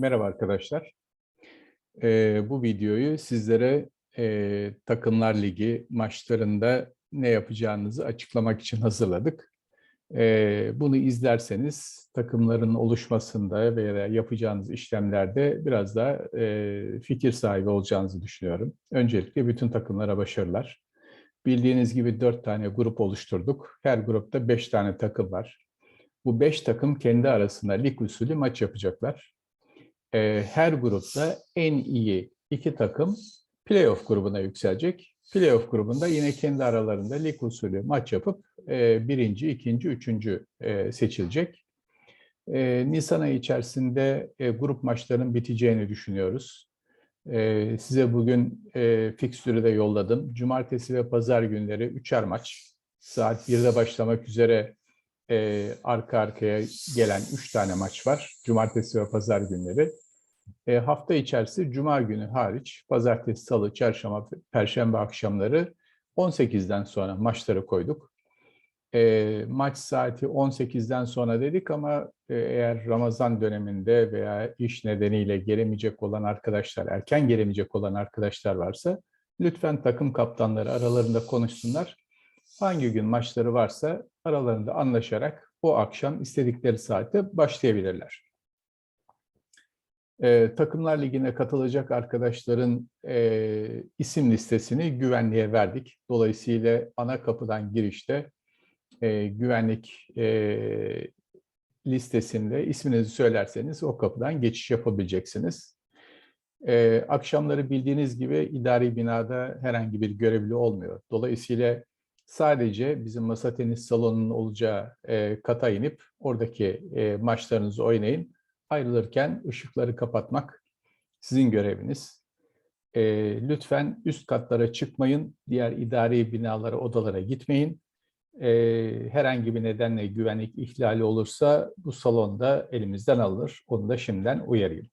Merhaba arkadaşlar. Ee, bu videoyu sizlere e, Takımlar Ligi maçlarında ne yapacağınızı açıklamak için hazırladık. Ee, bunu izlerseniz takımların oluşmasında veya yapacağınız işlemlerde biraz daha e, fikir sahibi olacağınızı düşünüyorum. Öncelikle bütün takımlara başarılar. Bildiğiniz gibi dört tane grup oluşturduk. Her grupta beş tane takım var. Bu beş takım kendi arasında lig usulü maç yapacaklar e, her grupta en iyi iki takım playoff grubuna yükselecek. Playoff grubunda yine kendi aralarında lig usulü maç yapıp e, birinci, ikinci, üçüncü e, seçilecek. E, Nisan ayı içerisinde e, grup maçlarının biteceğini düşünüyoruz. E, size bugün e, fikstürü de yolladım. Cumartesi ve pazar günleri üçer maç. Saat 1'de başlamak üzere e, arka arkaya gelen üç tane maç var. Cumartesi ve pazar günleri. E, hafta içerisi Cuma günü hariç, Pazartesi, Salı, Çarşamba, Perşembe akşamları 18'den sonra maçları koyduk. E, maç saati 18'den sonra dedik ama e, eğer Ramazan döneminde veya iş nedeniyle gelemeyecek olan arkadaşlar, erken gelemeyecek olan arkadaşlar varsa lütfen takım kaptanları aralarında konuşsunlar. Hangi gün maçları varsa aralarında anlaşarak o akşam istedikleri saatte başlayabilirler. E, Takımlar Ligi'ne katılacak arkadaşların e, isim listesini güvenliğe verdik. Dolayısıyla ana kapıdan girişte e, güvenlik e, listesinde isminizi söylerseniz o kapıdan geçiş yapabileceksiniz. E, akşamları bildiğiniz gibi idari binada herhangi bir görevli olmuyor. Dolayısıyla sadece bizim masa tenis salonunun olacağı e, kata inip oradaki e, maçlarınızı oynayın. Ayrılırken ışıkları kapatmak sizin göreviniz. E, lütfen üst katlara çıkmayın, diğer idari binalara, odalara gitmeyin. E, herhangi bir nedenle güvenlik ihlali olursa bu salonda elimizden alınır. Onu da şimdiden uyarayım.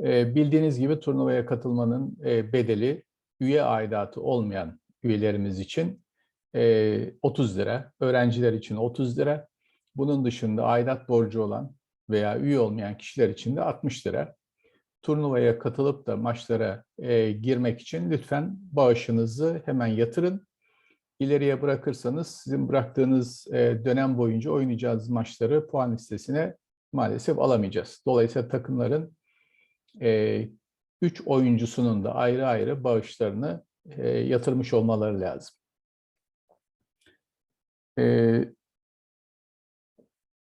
E, bildiğiniz gibi turnuvaya katılmanın e, bedeli üye aidatı olmayan üyelerimiz için e, 30 lira, öğrenciler için 30 lira. Bunun dışında aidat borcu olan veya üye olmayan kişiler için de 60 lira. Turnuvaya katılıp da maçlara e, girmek için lütfen bağışınızı hemen yatırın. İleriye bırakırsanız sizin bıraktığınız e, dönem boyunca oynayacağınız maçları puan listesine maalesef alamayacağız. Dolayısıyla takımların 3 e, üç oyuncusunun da ayrı ayrı bağışlarını e, yatırmış olmaları lazım. E,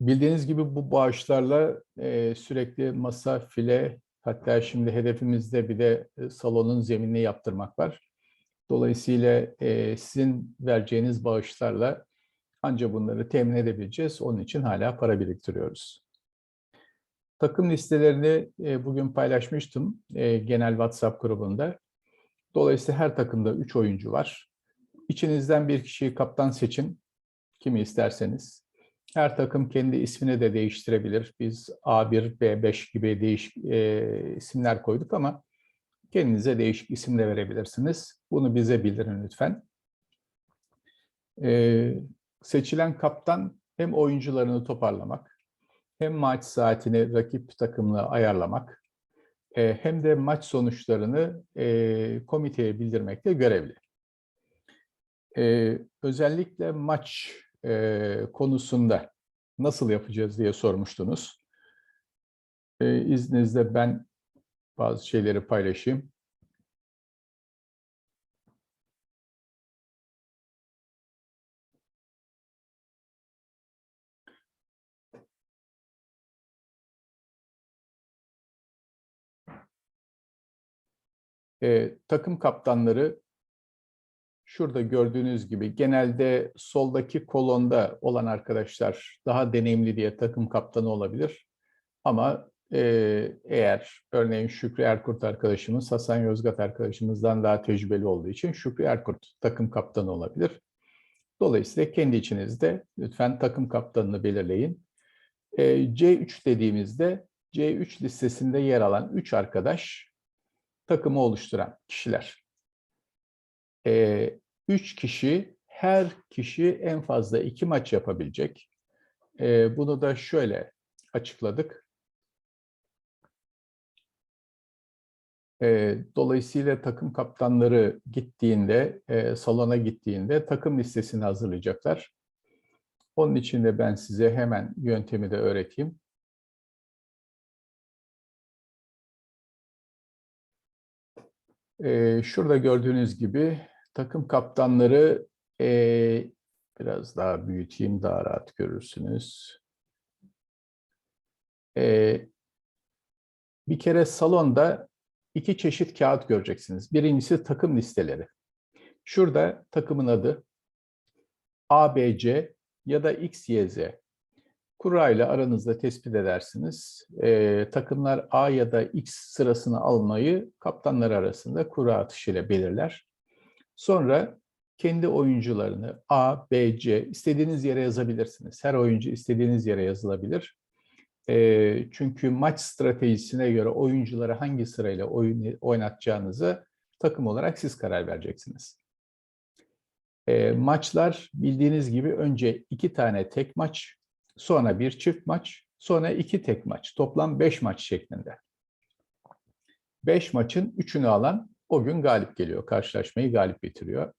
Bildiğiniz gibi bu bağışlarla e, sürekli masa, file, hatta şimdi hedefimizde bir de e, salonun zeminini yaptırmak var. Dolayısıyla e, sizin vereceğiniz bağışlarla ancak bunları temin edebileceğiz. Onun için hala para biriktiriyoruz. Takım listelerini e, bugün paylaşmıştım e, genel WhatsApp grubunda. Dolayısıyla her takımda 3 oyuncu var. İçinizden bir kişiyi kaptan seçin. Kimi isterseniz. Her takım kendi ismini de değiştirebilir. Biz A1, B5 gibi değişik e, isimler koyduk ama kendinize değişik isim de verebilirsiniz. Bunu bize bildirin lütfen. E, seçilen kaptan hem oyuncularını toparlamak, hem maç saatini rakip takımla ayarlamak, e, hem de maç sonuçlarını e, komiteye bildirmekle görevli. E, özellikle maç e, konusunda nasıl yapacağız diye sormuştunuz. E, izninizle ben bazı şeyleri paylaşayım. E, takım kaptanları Şurada gördüğünüz gibi genelde soldaki kolonda olan arkadaşlar daha deneyimli diye takım kaptanı olabilir. Ama e, eğer örneğin Şükrü Erkurt arkadaşımız Hasan Yozgat arkadaşımızdan daha tecrübeli olduğu için Şükrü Erkurt takım kaptanı olabilir. Dolayısıyla kendi içinizde lütfen takım kaptanını belirleyin. E, C3 dediğimizde C3 listesinde yer alan 3 arkadaş takımı oluşturan kişiler. E, üç kişi, her kişi en fazla iki maç yapabilecek. E, bunu da şöyle açıkladık. E, dolayısıyla takım kaptanları gittiğinde, e, salona gittiğinde takım listesini hazırlayacaklar. Onun için de ben size hemen yöntemi de öğreteyim. E, şurada gördüğünüz gibi takım kaptanları e, biraz daha büyüteyim, daha rahat görürsünüz. E, bir kere salonda iki çeşit kağıt göreceksiniz. Birincisi takım listeleri. Şurada takımın adı ABC ya da XYZ. Kura ile aranızda tespit edersiniz. Ee, takımlar A ya da X sırasını almayı kaptanlar arasında kura atışıyla belirler. Sonra kendi oyuncularını A, B, C istediğiniz yere yazabilirsiniz. Her oyuncu istediğiniz yere yazılabilir. E, çünkü maç stratejisine göre oyuncuları hangi sırayla oyun, oynatacağınızı takım olarak siz karar vereceksiniz. E, maçlar bildiğiniz gibi önce iki tane tek maç, sonra bir çift maç, sonra iki tek maç. Toplam beş maç şeklinde. Beş maçın üçünü alan o gün galip geliyor. Karşılaşmayı galip bitiriyor.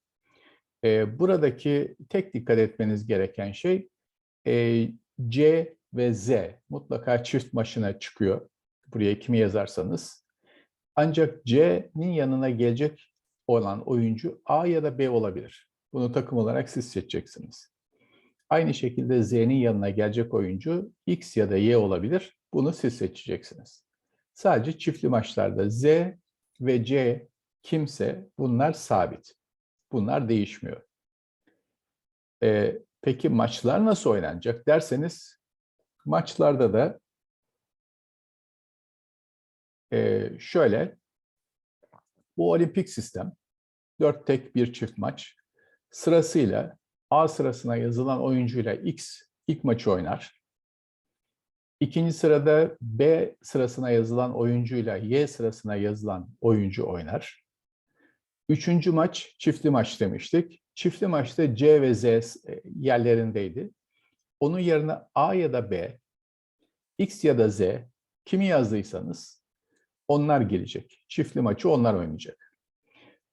E, buradaki tek dikkat etmeniz gereken şey e, C ve Z mutlaka çift maşına çıkıyor. Buraya kimi yazarsanız. Ancak C'nin yanına gelecek olan oyuncu A ya da B olabilir. Bunu takım olarak siz seçeceksiniz. Aynı şekilde Z'nin yanına gelecek oyuncu X ya da Y olabilir. Bunu siz seçeceksiniz. Sadece çiftli maçlarda Z ve C kimse bunlar sabit. Bunlar değişmiyor. Ee, peki maçlar nasıl oynanacak derseniz maçlarda da e, şöyle bu olimpik sistem dört tek bir çift maç sırasıyla A sırasına yazılan oyuncuyla X ilk maçı oynar. İkinci sırada B sırasına yazılan oyuncuyla Y sırasına yazılan oyuncu oynar. Üçüncü maç çiftli maç demiştik. Çiftli maçta C ve Z yerlerindeydi. Onun yerine A ya da B, X ya da Z kimi yazdıysanız onlar gelecek. Çiftli maçı onlar oynayacak.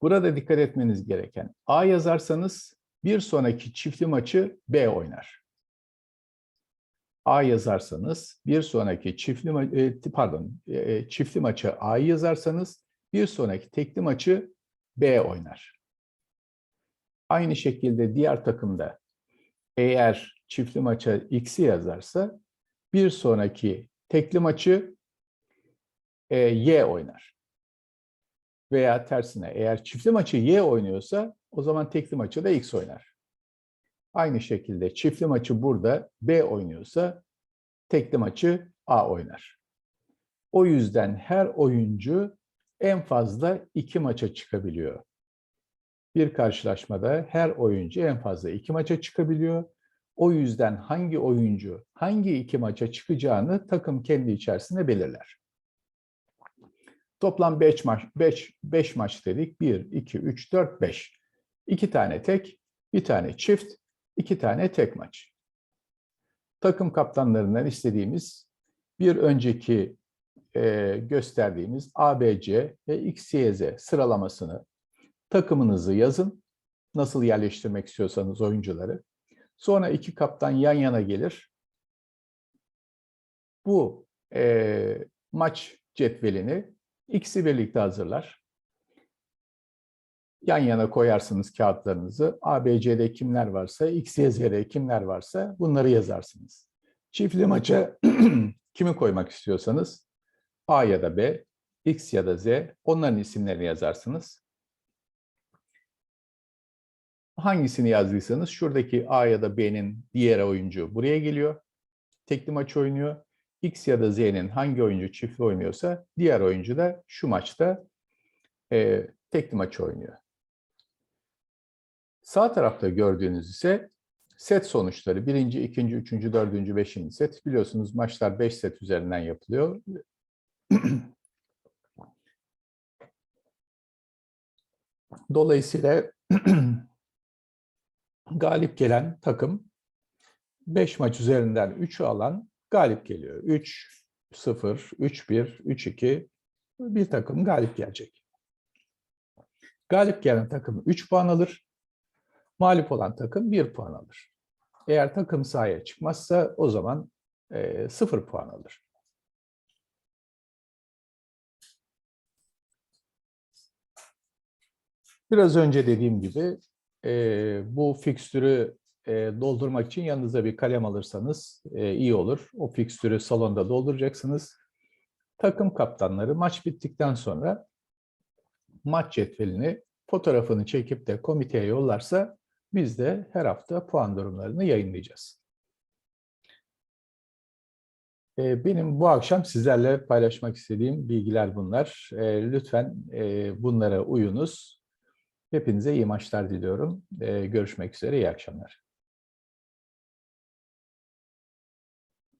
Burada dikkat etmeniz gereken A yazarsanız bir sonraki çiftli maçı B oynar. A yazarsanız bir sonraki çiftli ma- pardon e, çiftli maçı A'yı yazarsanız bir sonraki tekli maçı B oynar. Aynı şekilde diğer takımda eğer çiftli maça X'i yazarsa bir sonraki tekli maçı e, Y oynar. Veya tersine eğer çiftli maçı Y oynuyorsa o zaman tekli maçı da X oynar. Aynı şekilde çiftli maçı burada B oynuyorsa tekli maçı A oynar. O yüzden her oyuncu en fazla iki maça çıkabiliyor. Bir karşılaşmada her oyuncu en fazla iki maça çıkabiliyor. O yüzden hangi oyuncu hangi iki maça çıkacağını takım kendi içerisinde belirler. Toplam 5 maç 5 5 maç dedik. 1 2 3 4 5. 2 tane tek, bir tane çift, iki tane tek maç. Takım kaptanlarından istediğimiz bir önceki e, gösterdiğimiz ABC ve XYZ sıralamasını takımınızı yazın. Nasıl yerleştirmek istiyorsanız oyuncuları. Sonra iki kaptan yan yana gelir. Bu e, maç cetvelini ikisi birlikte hazırlar. Yan yana koyarsınız kağıtlarınızı. ABC'de kimler varsa, XYZ'de kimler varsa bunları yazarsınız. Çiftli maça kimi koymak istiyorsanız A ya da B, X ya da Z onların isimlerini yazarsınız. Hangisini yazdıysanız şuradaki A ya da B'nin diğer oyuncu buraya geliyor. Tekli maç oynuyor. X ya da Z'nin hangi oyuncu çiftli oynuyorsa diğer oyuncu da şu maçta e, tekli maç oynuyor. Sağ tarafta gördüğünüz ise set sonuçları. Birinci, ikinci, üçüncü, dördüncü, beşinci set. Biliyorsunuz maçlar beş set üzerinden yapılıyor. Dolayısıyla galip gelen takım 5 maç üzerinden 3'ü alan galip geliyor. 3 0 3 1 3 2 bir takım galip gelecek. Galip gelen takım 3 puan alır. Mağlup olan takım 1 puan alır. Eğer takım sahaya çıkmazsa o zaman 0 puan alır. Biraz önce dediğim gibi e, bu fikstürü e, doldurmak için yanınıza bir kalem alırsanız e, iyi olur. O fikstürü salonda dolduracaksınız. Takım kaptanları maç bittikten sonra maç cetvelini fotoğrafını çekip de komiteye yollarsa biz de her hafta puan durumlarını yayınlayacağız. E, Benim bu akşam sizlerle paylaşmak istediğim bilgiler bunlar. E, Lütfen e, bunlara uyunuz. Hepinize iyi maçlar diliyorum. E, Görüşmek üzere, iyi akşamlar.